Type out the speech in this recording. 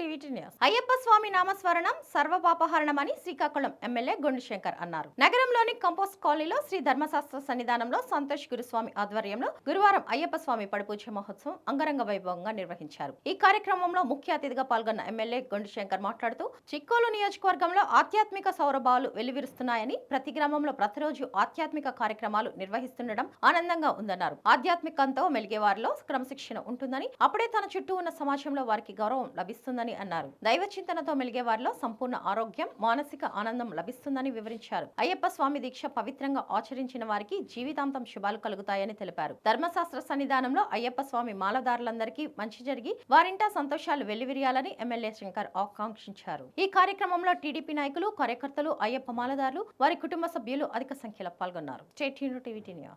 TV news. Ayyappa స్వామి నామస్మరణం సర్వపాపహరణమని Srikakulam MLA Gondu Shankar అన్నారు. నగరంలోని కంపోస్ట్ కాలనీలో శ్రీ ధర్మశాస్త్ర సన్నిధానంలో సంతోష్ గురుస్వామి ఆధ్వర్యంలో గురువారం అయ్యప్ప స్వామి పడిపూజ మహోత్సవం అంగరంగ వైభవంగా నిర్వహించారు. ఈ కార్యక్రమంలో ముఖ్య అతిథిగా పాల్గొన్న ఎమ్మెల్యే గొండు శంకర్ మాట్లాడుతూ చిక్కోలు నియోజకవర్గంలో ఆధ్యాత్మిక సౌరభాలు వెలువిరుస్తున్నాయని ప్రతి గ్రామంలో ప్రతిరోజు ఆధ్యాత్మిక కార్యక్రమాలు నిర్వహిస్తుండడం ఆనందంగా ఉందన్నారు. ఆధ్యాత్మికంతో మెలిగే వారిలో క్రమశిక్షణ ఉంటుందని అప్పుడే తన చుట్టూ ఉన్న సమాజంలో వారికి గౌరవం లభిస్తుందని అన్నారు. దైవ చింతనతో మెలిగే వారిలో సంపూర్ణ ఆరోగ్యం మానసిక ఆనందం లభిస్తుందని వివరించారు. అయ్యప్ప స్వామి దీక్ష పవిత్రంగా ఆచరించిన వారికి జీవితాంతం శుభాలు కలుగుతాయని తెలిపారు. ధర్మశాస్త్ర సన్నిధానంలో అయ్యప్ప స్వామి మాలదారులందరికీ మంచి జరిగి వారింటా సంతోషాలు వెల్లివిరియాలని ఎమ్మెల్యే శంకర్ ఆకాంక్షించారు. ఈ కార్యక్రమంలో టీడీపీ నాయకులు కార్యకర్తలు అయ్యప్ప మాలదారులు వారి కుటుంబ సభ్యులు అధిక సంఖ్యలో పాల్గొన్నారు. State TV news.